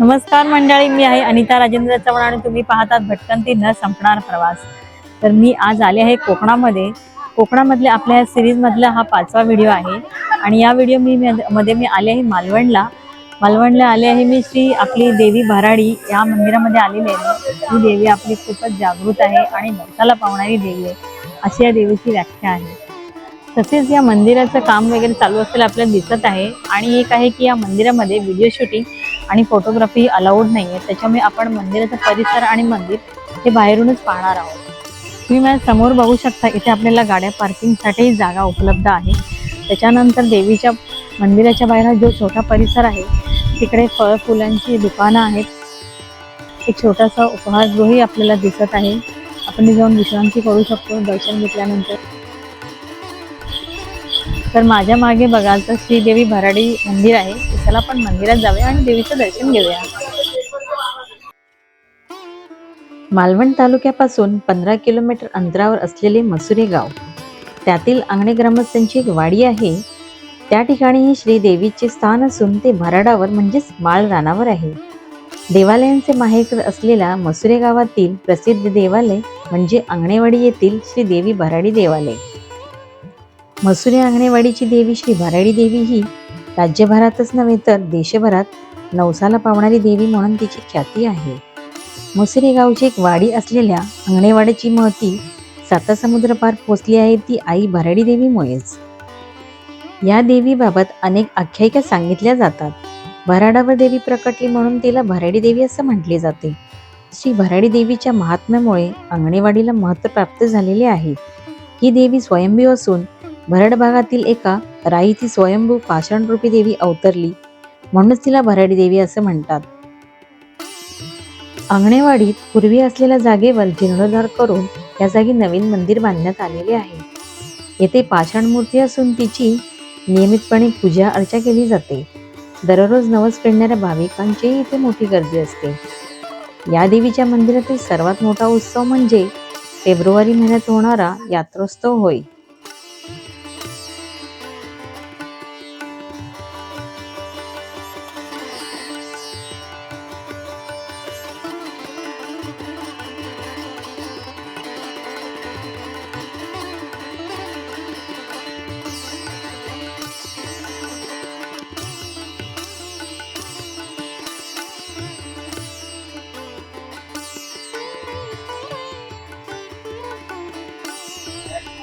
नमस्कार मंडळी मी आहे अनिता राजेंद्र चव्हाण आणि तुम्ही पाहतात भटकंती न संपणार प्रवास. तर मी आज आले आहे कोकणामध्ये. कोकणामधल्या आपल्या या सिरीजमधला हा पाचवा व्हिडिओ आहे. आणि या व्हिडिओ मी मध्ये मी आले आहे मालवणला. मालवणला आले आहे मी श्री आपली देवी भराडी. या मंदिरामध्ये आलेली आहे ही देवी आपली खूपच जागृत आहे आणि नवसाला पावणारी देवी आहे. अशी या देवीची व्याख्या आहे. तसेच या मंदिराचं काम वगैरे चालू असलेलं आपल्याला दिसत आहे. आणि एक आहे की या मंदिरामध्ये व्हिडिओ शूटिंग आणि फोटोग्राफी अलाउड नाही आहे त्याच्यामुळे आपण मंदिराचा परिसर आणि मंदिर हे बाहेरूनच पाहणार आहोत. तुम्ही माझ्यासमोर बघू शकता इथे आपल्याला गाड्या पार्किंगसाठी जागा उपलब्ध आहे. त्याच्यानंतर देवीच्या मंदिराच्या बाहेर हा जो छोटा परिसर आहे तिकडे फळ फुलांची दुकानं आहेत. एक छोटासा उपहारगृहही आपल्याला दिसत आहे. आपण जाऊन विश्रांती करू शकतो दर्शन घेतल्यानंतर. तर माझ्या मागे बघाल तर श्रीदेवी भराडी मंदिर आहे. त्याला चला आपण मंदिरात जाऊया आणि देवीचं दर्शन घेऊया. मालवण तालुक्यापासून पंधरा किलोमीटर अंतरावर असलेले मसुरे गाव त्यातील अंगणे ग्रामस्थांची एक वाडी आहे. त्या ठिकाणी ही श्रीदेवीचे स्थान असून ते भराडावर म्हणजेच माळ रानावर आहे. देवालयांचे माहेकर असलेल्या मसुरे गावातील प्रसिद्ध देवालय म्हणजे अंगणेवाडी येथील श्रीदेवी भराडी देवालय. मसुरे अंगणेवाडीची देवी श्री भराडी देवी ही राज्यभरातच नव्हे तर देशभरात नवसाला पावणारी देवी म्हणून तिची ख्याती आहे. मसुरे गावची एक वाडी असलेल्या अंगणेवाडीची महती सातासमुद्र पार पोचली आहे ती आई भराडी देवीमुळेच. या देवीबाबत अनेक आख्यायिका सांगितल्या जातात. भराडावर देवी प्रकटली म्हणून तिला भराडी देवी असं म्हटले जाते. श्री भराडी देवीच्या महात्म्यामुळे अंगणेवाडीला महत्त्व प्राप्त झालेले आहे. ही देवी स्वयंभू असून भरड भागातील एका राईची स्वयंभू पाषाणरूपी देवी अवतरली. म्हणूनच तिला भराडी देवी असं म्हणतात. अंगणेवाडीत पूर्वी असलेल्या जागेवर जीर्णोद्धार करून या जागी नवीन मंदिर बांधण्यात आलेले आहे. येथे पाषाण मूर्ती असून तिची नियमितपणे पूजा अर्चा केली जाते. दररोज नवस फेडणाऱ्या भाविकांचीही इथे मोठी गर्दी असते. या देवीच्या मंदिरातील सर्वात मोठा उत्सव म्हणजे फेब्रुवारी महिन्यात होणारा यात्रोत्सव होय.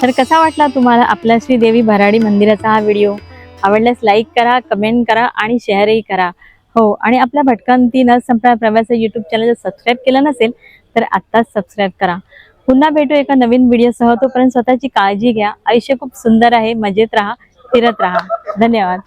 तर कसा वाटला तुम्हाला आपल्या श्री देवी भराडी मंदिराचा हा व्हिडिओ आवडल्यास लाईक करा कमेंट करा आणि शेअरही करा. हो आणि आपल्या भटकंती न संपणार प्रवास युट्यूब चॅनल जर सबस्क्राईब केलं नसेल तर आत्ताच सबस्क्राईब करा. पुन्हा भेटू एका नवीन व्हिडिओसह तोपर्यंत स्वतःची काळजी घ्या. आयुष्य खूप सुंदर आहे. मजेत राहा फिरत राहा. धन्यवाद.